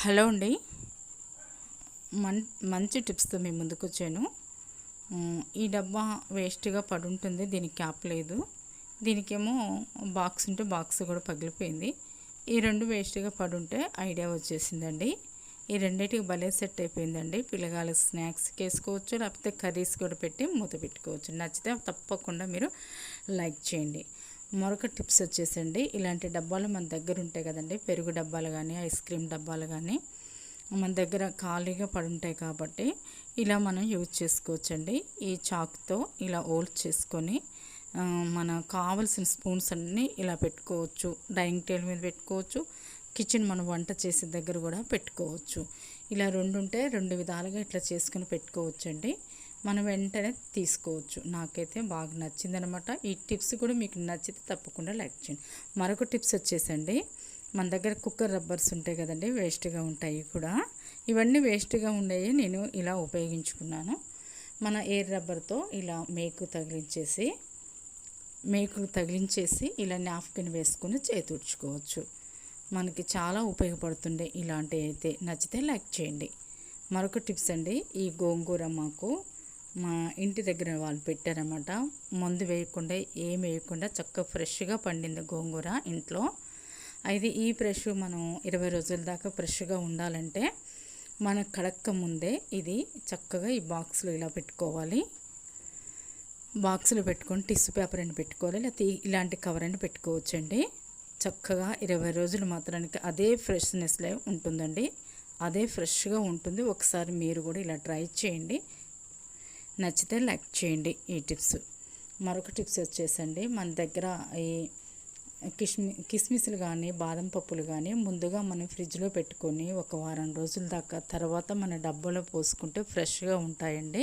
Hello అండి. మన్ మంచి టిప్స్తో మీ ముందుకు వచ్చాను ఈ డబ్బా వేస్ట్గా పడుంటుంది దీనికి క్యాప్ లేదు. దీనికేమో బాక్స్ ఉంటే బాక్స్ కూడా పగిలిపోయింది. ఈ రెండు వేస్ట్గా పడి ఉంటే ఐడియా వచ్చేసిందండి. ఈ రెండింటికి భలే సెట్ అయిపోయిందండి. పిల్లగాళ్ళ స్నాక్స్కి వేసుకోవచ్చు లేకపోతే కర్రీస్ కూడా పెట్టి మూత పెట్టుకోవచ్చు. నచ్చితే తప్పకుండా మీరు లైక్ చేయండి. మరొక టిప్స్ వచ్చేసండి. ఇలాంటి డబ్బాలు మన దగ్గర ఉంటాయి కదండి. పెరుగు డబ్బాలు కానీ ఐస్ క్రీమ్ డబ్బాలు కానీ మన దగ్గర ఖాళీగా పడుంటాయి కాబట్టి ఇలా మనం యూజ్ చేసుకోవచ్చండి. ఈ చాక్తో ఇలా ఓల్డ్ చేసుకొని మన కావలసిన స్పూన్స్ అన్నీ ఇలా పెట్టుకోవచ్చు. డైనింగ్ టేబుల్ మీద పెట్టుకోవచ్చు. కిచెన్ మనం వంట చేసే దగ్గర కూడా పెట్టుకోవచ్చు. ఇలా రెండు ఉంటే రెండు విధాలుగా ఇట్లా చేసుకొని పెట్టుకోవచ్చండి. మనం వెంటనే తీసుకోవచ్చు. నాకైతే బాగా నచ్చిందనమాట ఈ టిప్స్ కూడా మీకు నచ్చితే తప్పకుండా లైక్ చేయండి. మరొక టిప్స్ వచ్చేసండి. మన దగ్గర కుక్కర్ రబ్బర్స్ ఉంటాయి కదండి వేస్ట్గా ఉంటాయి కూడా. ఇవన్నీ వేస్ట్గా ఉండేవి నేను ఇలా ఉపయోగించుకున్నాను. మన ఎయిర్ రబ్బర్తో ఇలా మేకు తగిలించేసి మేకు తగిలించేసి ఇలా నాప్కిన్ వేసుకొని చేతుడ్చుకోవచ్చు మనకి చాలా ఉపయోగపడుతుండే ఇలాంటివి అయితే. నచ్చితే లైక్ చేయండి. మరొక టిప్స్ అండి. ఈ గోంగూర మాకు మా ఇంటి దగ్గర వాళ్ళు పెట్టారనమాట మందు వేయకుండా ఏం వేయకుండా చక్కగా ఫ్రెష్గా పండింది గోంగూర ఇంట్లో. అయితే ఈ ఫ్రెష్ మనం ఇరవై రోజుల దాకా ఫ్రెష్గా ఉండాలంటే మన కడక్క ముందే ఇది చక్కగా ఈ బాక్స్లో ఇలా పెట్టుకోవాలి. బాక్సులు పెట్టుకొని టిష్యూ పేపర్ అని పెట్టుకోవాలి. లేకపోతే ఇలాంటి కవర్ అని పెట్టుకోవచ్చండి. చక్కగా ఇరవై రోజులు మాత్రానికి అదే ఫ్రెష్నెస్లో ఉంటుందండి. అదే ఫ్రెష్గా ఉంటుంది. ఒకసారి మీరు కూడా ఇలా ట్రై చేయండి. నచ్చితే లైక్ చేయండి ఈ టిప్స్. మరొక టిప్స్ వచ్చేసండి మన దగ్గర ఈ కిస్మి కిస్మిస్లు కానీ బాదం పప్పులు కానీ ముందుగా మనం ఫ్రిడ్జ్లో పెట్టుకొని ఒక వారం రోజుల దాకా తర్వాత మన డబ్బాలో పోసుకుంటే ఫ్రెష్గా ఉంటాయండి.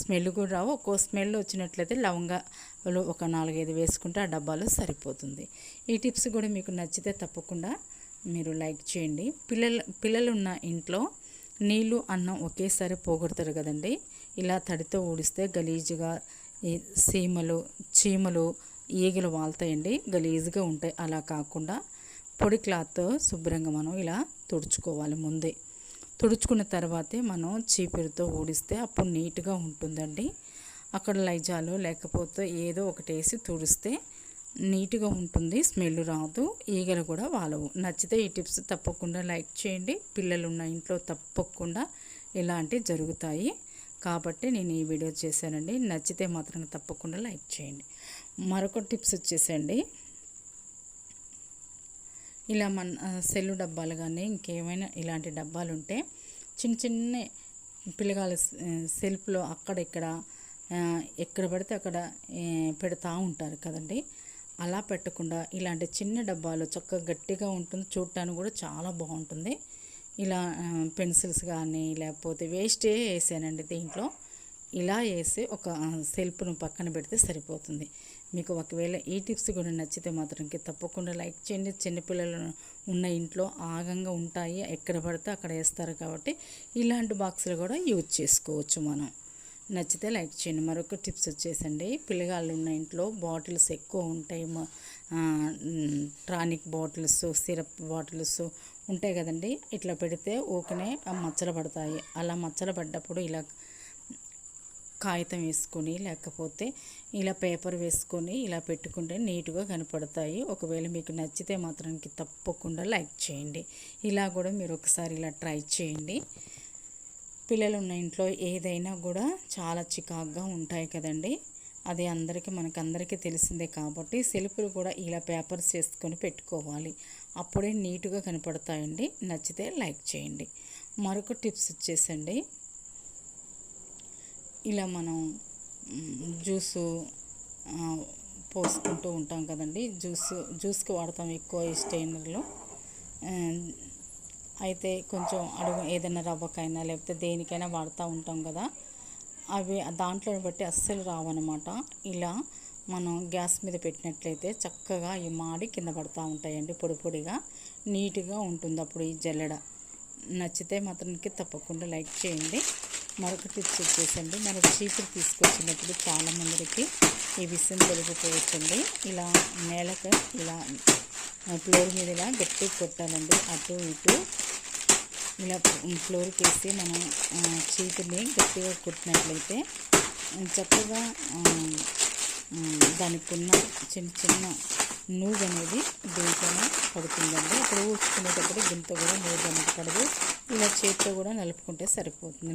స్మెల్ కూడా రావు. ఒక్కో స్మెల్ వచ్చినట్లయితే లవంగాలు ఒక నాలుగైదు వేసుకుంటే ఆ డబ్బాలో సరిపోతుంది. ఈ టిప్స్ కూడా మీకు నచ్చితే తప్పకుండా మీరు లైక్ చేయండి. పిల్లలు పిల్లలు ఉన్న ఇంట్లో నీళ్ళు అన్నం ఒకేసారి పోగొడతారు కదండి. ఇలా తడితో ఊడిస్తే గలీజుగా ఈ సీమలు చీమలు ఈగలు వాళ్తాయండి. గలీజుగా ఉంటాయి. అలా కాకుండా పొడి క్లాత్తో శుభ్రంగా మనం ఇలా తుడుచుకోవాలి ముందే. తుడుచుకున్న తర్వాతే మనం చీపురుతో ఊడిస్తే అప్పుడు నీట్గా ఉంటుందండి. అక్కడ లైజాలు లేకపోతే ఏదో ఒకటి వేసి తుడిస్తే నీట్గా ఉంటుంది స్మెల్ రాదు ఈగలు కూడా వాలవు. నచ్చితే ఈ టిప్స్ తప్పకుండా లైక్ చేయండి. పిల్లలు ఉన్న ఇంట్లో తప్పకుండా ఇలాంటివి జరుగుతాయి. కాబట్టి నేను ఈ వీడియో చేశానండి. నచ్చితే మాత్రం తప్పకుండా లైక్ చేయండి. మరొక టిప్స్ వచ్చేసండి. ఇలా మన సెల్లు డబ్బాలు కానీ ఇంకేమైనా ఇలాంటి డబ్బాలు ఉంటే చిన్న చిన్న పిల్లగాల సెల్ఫ్లో అక్కడెక్కడ ఎక్కడ పడితే అక్కడ పెడతా ఉంటారు కదండి. అలా పెట్టకుండా ఇలాంటి చిన్న డబ్బాలు చక్కగా గట్టిగా ఉంటుంది. చూడటానికి కూడా చాలా బాగుంటుంది. ఇలా పెన్సిల్స్ కానీ లేకపోతే వేస్టే వేసానండి దీంట్లో. ఇలా వేసి ఒక సెల్ఫ్ను పక్కన పెడితే సరిపోతుంది. మీకు ఒకవేళ ఈ టిప్స్ కూడా నచ్చితే మాత్రం తప్పకుండా లైక్ చేయండి. చిన్నపిల్లలు ఉన్న ఇంట్లో ఆగంగా ఉంటాయి. ఎక్కడ పడితే అక్కడ వేస్తారు కాబట్టి ఇలాంటి బాక్సులు కూడా యూజ్ చేసుకోవచ్చు మనం. నచ్చితే లైక్ చేయండి. మరొక టిప్స్ వచ్చేసండి. పిల్లగాళ్ళు ఉన్న ఇంట్లో బాటిల్స్ ఎక్కువ ఉంటాయి. టానిక్ బాటిల్స్ సిరప్ బాటిల్స్ ఉంటాయి కదండి. ఇట్లా పెడితే ఊకనే మచ్చలు పడతాయి. అలా మచ్చలు పడ్డప్పుడు ఇలా కాగితం వేసుకొని లేకపోతే ఇలా పేపర్ వేసుకొని ఇలా పెట్టుకుంటే నీట్గా కనపడతాయి. ఒకవేళ మీకు నచ్చితే మాత్రానికి తప్పకుండా లైక్ చేయండి. ఇలా కూడా మీరు ఒకసారి ఇలా ట్రై చేయండి. పిల్లలు ఉన్న ఇంట్లో ఏదైనా కూడా చాలా చికాగ్గా ఉంటాయి కదండి. అది అందరికీ మనకందరికీ తెలిసిందే కాబట్టి సెల్ఫ్లు కూడా ఇలా పేపర్స్ చేసుకొని పెట్టుకోవాలి. అప్పుడే నీట్గా కనపడతాయండి. నచ్చితే లైక్ చేయండి. మరొక టిప్స్ వచ్చేసండి. ఇలా మనం జ్యూసు పోసుకుంటూ ఉంటాం కదండి. జ్యూస్ జ్యూస్కి వాడతాం ఎక్కువ ఈ స్టైనర్లో అయితే కొంచెం అడుగు ఏదైనా రవ్వకైనా లేకపోతే దేనికైనా వాడుతూ ఉంటాం కదా అవి దాంట్లో బట్టి అస్సలు రావన్నమాట. ఇలా మనం గ్యాస్ మీద పెట్టినట్లయితే చక్కగా ఈ మాడి కింద పడుతూ ఉంటాయండి పొడి పొడిగా నీట్గా ఉంటుంది అప్పుడు ఈ జల్లెడ. నచ్చితే మాత్రానికి తప్పకుండా లైక్ చేయండి. మరొక టిప్స్ వచ్చేసండి మనం చీపురు తీసుకొచ్చినప్పుడు చాలామందికి ఈ విషయం తెలిగిపోవచ్చండి. ఇలా నేలకు ఇలా ఫ్లోర్ మీద ఇలా గట్టి కొట్టాలండి అటు ఇటు ఇలా ఫ్లోర్కి వేసి మనం ఆ, చేతిని గట్టిగా కుట్టినట్లయితే చక్కగా దానికి ఉన్న చిన్న చిన్న నూగు అనేది దేనికైనా పడుతుందండి. అప్పుడు ఊడ్చుకునేటప్పుడు దీంతో కూడా నూగు అనేది పడదు. ఇలా చేతితో కూడా నలుపుకుంటే సరిపోతుంది.